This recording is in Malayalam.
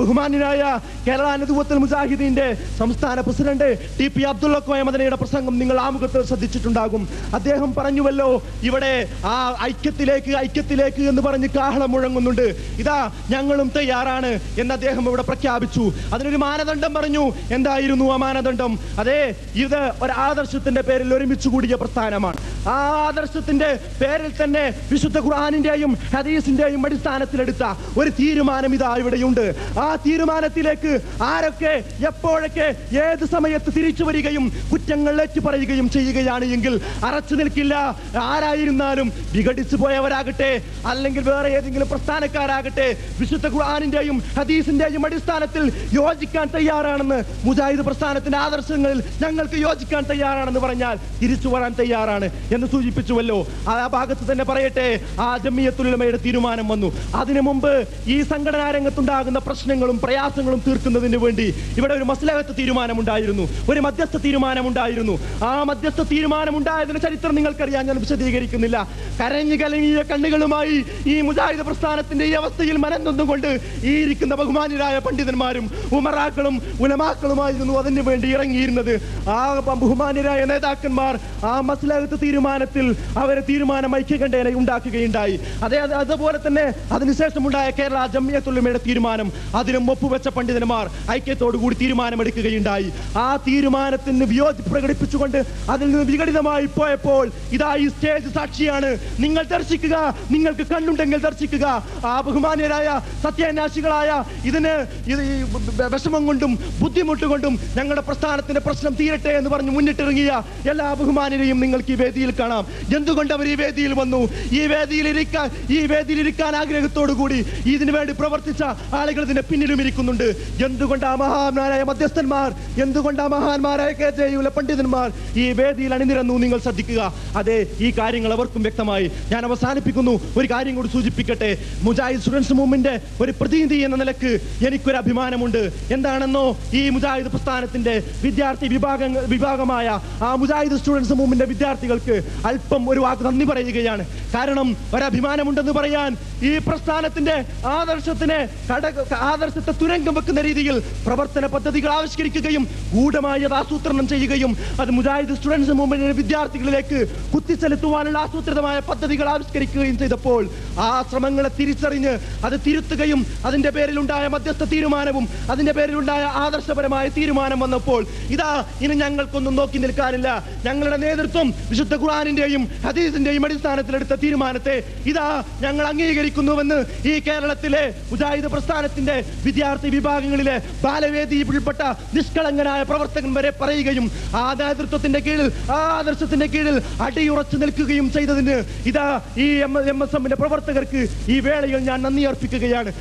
ബഹുമാന്യനായ കേരള അനുദൂത്തൽ മുജാഹിദീന്റെ സംസ്ഥാന പ്രസിഡന്റ് ടി പി അബ്ദുള്ള കോയമദനയുടെ പ്രസംഗം നിങ്ങൾ ആമുഖത്തിൽ ശ്രദ്ധിച്ചിട്ടുണ്ടാകും. അദ്ദേഹം പറഞ്ഞുവല്ലോ ഇവിടെ ആ ഐക്യത്തിലേക്ക് ഐക്യത്തിലേക്ക് എന്ന് പറഞ്ഞ് കാഹളം മുഴങ്ങുന്നുണ്ട്. ഇതാ ഞങ്ങളും തയ്യാറാണ് എന്ന് അദ്ദേഹം ഇവിടെ പ്രഖ്യാപിച്ചു. അതിനൊരു മാനദണ്ഡം പറഞ്ഞു. എന്തായിരുന്നു ആ മാനദണ്ഡം? അതെ ഇത് ഒരു ആദർശത്തിന്റെ പേരിൽ ഒരുമിച്ച് കൂടിയ പ്രസ്ഥാനമാണ്. ആ ആദർശത്തിന്റെ പേരിൽ തന്നെ വിശുദ്ധ ഖുർആാനിന്റെയും ഹദീസിന്റെയും അടിസ്ഥാനത്തിലെടുത്ത ഒരു തീരുമാനം ഇതാ ഇവിടെയുണ്ട്. ആ തീരുമാനത്തിലേക്ക് ആരൊക്കെ എപ്പോഴൊക്കെ ഏത് സമയത്ത് തിരിച്ചു വരികയും കുറ്റങ്ങൾ ഏറ്റു പറയുകയും ചെയ്യുകയാണ് എങ്കിൽ അറച്ചു നിൽക്കില്ല. ആരായിരുന്നാലും വിഘടിച്ചു പോയവരാകട്ടെ അല്ലെങ്കിൽ വേറെ ഏതെങ്കിലും പ്രസ്ഥാനക്കാരാകട്ടെ വിശുദ്ധ ഖുർആാനിന്റെയും ഹദീസിന്റെയും അടിസ്ഥാനത്തിൽ യോജിക്കാൻ തയ്യാറാണെന്ന് മുജാഹിദ് പ്രസ്ഥാനത്തിന്റെ ആദർശങ്ങളിൽ ഞങ്ങൾക്ക് യോജിക്കാൻ തയ്യാറാണെന്ന് പറഞ്ഞാൽ തിരിച്ചു വരാൻ തയ്യാറാണ് എന്ന് സൂചിപ്പിച്ചുവല്ലോ. ആ ഭാഗത്ത് തന്നെ പറയട്ടെ ആ ജമിയത്തുലമയുടെ തീരുമാനം വന്നു. അതിനു മുമ്പ് ഈ സംഘടനാ രംഗത്തുണ്ടാകുന്ന പ്രശ്നങ്ങളും പ്രയാസങ്ങളും തീർക്കുന്നതിന് വേണ്ടി ഇവിടെ ഒരു മസ്ലഹത്ത് തീരുമാനമുണ്ടായിരുന്നു. ഒരു മധ്യസ്ഥ തീരുമാനമുണ്ടായിരുന്നു. ആ മധ്യസ്ഥ തീരുമാനമുണ്ടായതിന് ചരിത്രം നിങ്ങൾക്കറിയാൻ ഞാൻ വിശദീകരിക്കുന്നില്ല. കരഞ്ഞു കലങ്ങിയ കണ്ണുകളുമായി ഈ മുജാഹിദ് പ്രസ്ഥാനത്തിന്റെ ഈ അവസ്ഥയിൽ മനംനൊന്നുകൊണ്ട് ഈ ഇരിക്കുന്ന ബഹുമാന്യരായ പണ്ഡിതന്മാരും ഉമറാക്കളും ഉലമാക്കളുമായിരുന്നു അതിന് വേണ്ടി ഇറങ്ങിയിരുന്നത്. ആ ബഹുമാനരായ നേതാക്കന്മാർ ആ മസ്ലഹത്ത് തീരുമാനത്തിൽ അവരെ തീരുമാനം ഐക്യകണ്ഠേന ഉണ്ടാക്കുകയുണ്ടായി. അത് അതുപോലെ തന്നെ അതിനുശേഷം ഉണ്ടായ കേരള ജമ്മിയത്തുള്ളമയുടെ തീരുമാനം. അതിനും ഒപ്പുവെച്ച പണ്ഡിതന്മാർ ഐക്യത്തോടു കൂടി തീരുമാനമെടുക്കുകയുണ്ടായി. ആ തീരുമാനത്തിന് വിയോജി പ്രകടിപ്പിച്ചുകൊണ്ട് അതിൽ നിന്ന് വിഘടിതമായി പോയപ്പോൾ ഇതാ ഈ സ്റ്റേജ് സാക്ഷിയാണ്. നിങ്ങൾ ദർശിക്കുക നിങ്ങൾക്ക് കണ്ണുണ്ടെങ്കിൽ ദർശിക്കുക. ആ ബഹുമാന്യരായ സത്യാന്വേഷികളായ ഇതിന് വിഷമം കൊണ്ടും ബുദ്ധിമുട്ട് കൊണ്ടും ഞങ്ങളുടെ പ്രസ്ഥാനത്തിന്റെ പ്രശ്നം തീരട്ടെ എന്ന് പറഞ്ഞ് മുന്നിട്ടിറങ്ങിയ എല്ലാ ബഹുമാനരെയും നിങ്ങൾക്ക് ഈ വേദിയിൽ കാണാം. എന്തുകൊണ്ട് അവർ ഈ വേദിയിൽ വന്നു? ഈ വേദിയിൽ ഇരിക്കാൻ ഈ വേദിയിൽ ഇരിക്കാൻ ആഗ്രഹത്തോടു കൂടി ഇതിനു വേണ്ടി പ്രവർത്തിച്ച ആളുകൾ ഇതിന്റെ പിന്നിലും ഇരിക്കുന്നുണ്ട്. എന്തുകൊണ്ട് ആ മഹാന്മാരായ മധ്യസ്ഥന്മാർ? എന്തുകൊണ്ട് ആ മഹാന്മാരായ കെ ജെ യുല പണ്ഡിതന്മാർ? ഈ വേദിയിൽ അണിനിരന്നു നിങ്ങൾ ശ്രദ്ധിക്കുക. അതെ ഈ കാര്യങ്ങൾ അവർക്കും വ്യക്തമായി. ഞാൻ അവസാനിപ്പിക്കുന്നു. ഒരു കാര്യം കൂടി സൂചിപ്പിക്കട്ടെ. മുജാഹിദ് സ്റ്റുഡൻസ് മൂവ്മെന്റ് ഒരു പ്രതിനിധി എന്ന നിലയ്ക്ക് എനിക്കൊരു അഭിമാനമുണ്ട്. എന്താണെന്നോ ഈ മുജാഹിദ് പ്രസ്ഥാനത്തിന്റെ വിദ്യാർത്ഥി വിഭാഗ വിഭാഗമായ ആ മുജാഹിദ് സ്റ്റുഡൻസ് മൂവ്മെന്റ് വിദ്യാർത്ഥികൾക്ക് അല്പം ഒരു വാക്ക് നന്ദി പറയുകയാണ്. കാരണം ഒരഭിമാനമുണ്ടെന്ന് പറയാൻ ഈ പ്രസ്ഥാനത്തിന്റെ ആദർശത്തിന് കട ആദർശത്തെ തുരങ്കം വെക്കുന്ന രീതിയിൽ പ്രവർത്തന പദ്ധതികൾ ആവിഷ്കരിക്കുകയും ഗൂഢമായ ആസൂത്രണം ചെയ്യുകയും അത് മുജാഹിദ് സ്റ്റുഡൻസ് മൂവ്മെന്റിന്റെ വിദ്യാർത്ഥികളിലേക്ക് കുത്തിച്ചെലുത്തുവാനുള്ള ആസൂത്രിതമായ പദ്ധതികൾ ആവിഷ്കരിക്കുകയും ചെയ്തപ്പോൾ ആ ശ്രമങ്ങളെ തിരിച്ചറിഞ്ഞ് അത് തിരുത്തുകയും അതിന്റെ പേരിലുണ്ടായ മധ്യസ്ഥ തീരുമാനവും അതിന്റെ പേരിലുണ്ടായ ആദർശപരമായ തീരുമാനം വന്നപ്പോൾ ഇതാ ഇനി ഞങ്ങൾക്കൊന്നും നോക്കി നിൽക്കാനില്ല. ഞങ്ങളുടെ നേതൃത്വം വിശുദ്ധ ഖുറാനിന്റെയും ഹദീസിന്റെയും അടിസ്ഥാനത്തിലെടുത്ത തീരുമാനത്തെ ഇതാ ഞങ്ങൾ അംഗീകരിക്കുന്നുവെന്ന് ഈ കേരളത്തിലെ മുജാഹിദ് പ്രസ്ഥാനത്തിന്റെ വിദ്യാർത്ഥി വിഭാഗങ്ങളിലെ ബാലവേദിയിൽപ്പെട്ട നിഷ്കളങ്കനായ പ്രവർത്തകൻ വരെ പറയുകയും ആ നേതൃത്വത്തിന്റെ കീഴിൽ ആ ആദർശത്തിന്റെ കീഴിൽ അടിയുറച്ചു നിൽക്കുകയും ചെയ്തതിന് ഇതാ ഈ എം എസ് എമ്മിന്റെ പ്രവർത്തകർക്ക് ഈ വേളയിൽ ഞാൻ നന്ദി അർപ്പിക്കുകയാണ്.